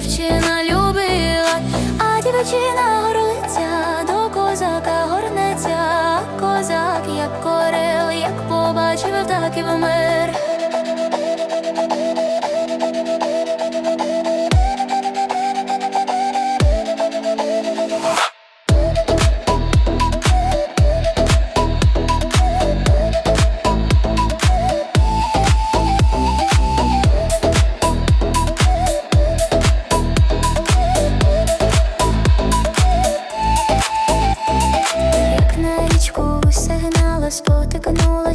дівчина любила, а дівчина горлиця до козака горнеться, козак як корел, як побачив, так і вмер. Коло стотик, ну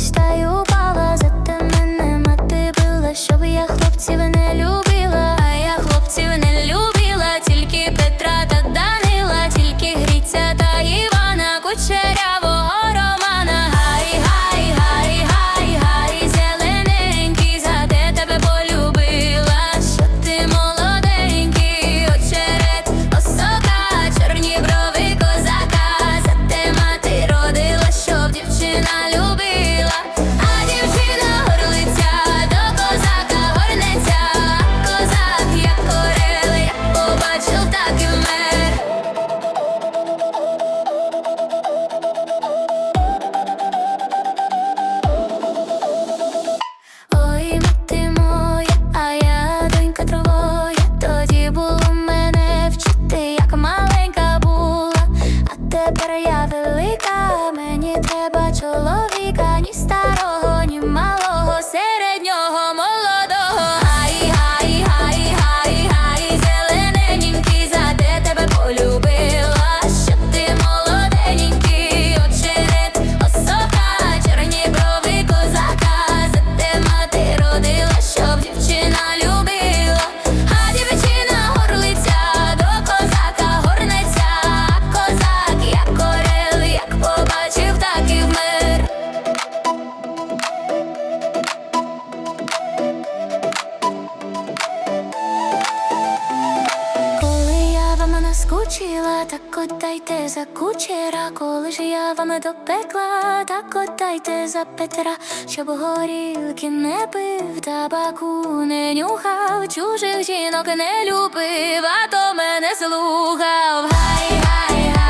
так отдайте за кучера, коли ж я вам до пекла, так отдайте за Петра, щоб горілки не пив, табаку не нюхав, чужих жінок не любив, а то мене слухав. Гай, гай, гай.